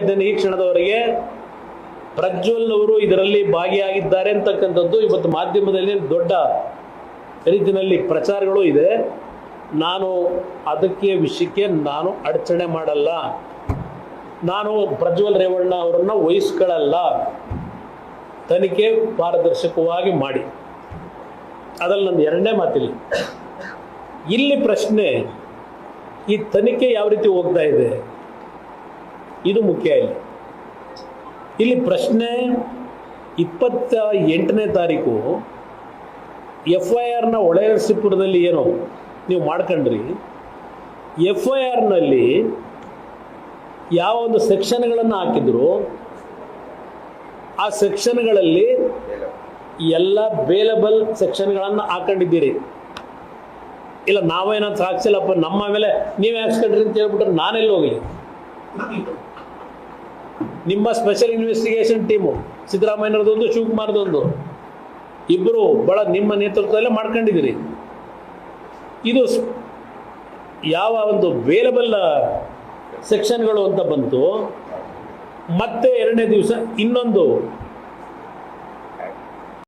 ಇದ್ದೇನೆ ಈ ಕ್ಷಣದವರೆಗೆ ಪ್ರಜ್ವಲ್ ಅವರು ಇದರಲ್ಲಿ ಭಾಗಿಯಾಗಿದ್ದಾರೆ ಅಂತಕ್ಕಂಥದ್ದು ಇವತ್ತು ಮಾಧ್ಯಮದಲ್ಲಿ ದೊಡ್ಡ ರೀತಿಯಲ್ಲಿ ಪ್ರಚಾರಗಳು ಇದೆ. ನಾನು ಅದಕ್ಕೆ ವಿಷಯಕ್ಕೆ ನಾನು ಅಡಚಣೆ ಮಾಡಲ್ಲ. ನಾನು ಪ್ರಜ್ವಲ್ ರೇವಣ್ಣ ಅವರನ್ನು ವಹಿಸ್ಕೊಳ್ಳಲ್ಲ. ತನಿಖೆ ಪಾರದರ್ಶಕವಾಗಿ ಮಾಡಿ. ಅದ್ರಲ್ಲಿ ನನ್ನ ಎರಡನೇ ಮಾತಿಲ್ಲ. ಇಲ್ಲಿ ಪ್ರಶ್ನೆ, ಈ ತನಿಖೆ ಯಾವ ರೀತಿ ಹೋಗ್ತಾ ಇದೆ? ಇದು ಮುಖ್ಯ ಇಲ್ಲಿ. ಇಲ್ಲಿ ಪ್ರಶ್ನೆ ಇಪ್ಪತ್ತ ಎಂಟನೇ ತಾರೀಕು ಎಫ್ ಐ ಆರ್ನ ಒಳಸಿಪುರದಲ್ಲಿ ಏನು? ನೀವು ಮಾಡ್ಕೊಂಡ್ರಿ. ಎಫ್ ಐ ಆರ್ನಲ್ಲಿ ಯಾವ ಒಂದು ಸೆಕ್ಷನ್ಗಳನ್ನು ಹಾಕಿದ್ರು, ಆ ಸೆಕ್ಷನ್ಗಳಲ್ಲಿ ಎಲ್ಲ ಬೇಲಬಲ್ ಸೆಕ್ಷನ್ಗಳನ್ನು ಹಾಕೊಂಡಿದ್ದೀರಿ. ಇಲ್ಲ ನಾವೇನಂತ ಹಾಕ್ಸಿಲ್ಲಪ್ಪ, ನಮ್ಮ ಮೇಲೆ ನೀವೇ ಹಾಕ್ಸ್ಕೊಂಡ್ರಿ ಅಂತ ಹೇಳ್ಬಿಟ್ರೆ ನಾನೆಲ್ಲಿ ಹೋಗಲಿ? ನಿಮ್ಮ ಸ್ಪೆಷಲ್ ಇನ್ವೆಸ್ಟಿಗೇಷನ್ ಟೀಮು ಸಿದ್ದರಾಮಯ್ಯನವ್ರದೊಂದು ಶಿವಕುಮಾರ್ದೊಂದು ಇಬ್ಬರು ಬಹಳ ನಿಮ್ಮ ನೇತೃತ್ವದಲ್ಲೇ ಮಾಡ್ಕೊಂಡಿದ್ದೀರಿ. ಇದು ಯಾವ ಒಂದು ವೇಲಬಲ್ ಸೆಕ್ಷನ್ಗಳು ಅಂತ ಬಂತು. ಮತ್ತೆ ಎರಡನೇ ದಿವಸ ಇನ್ನೊಂದು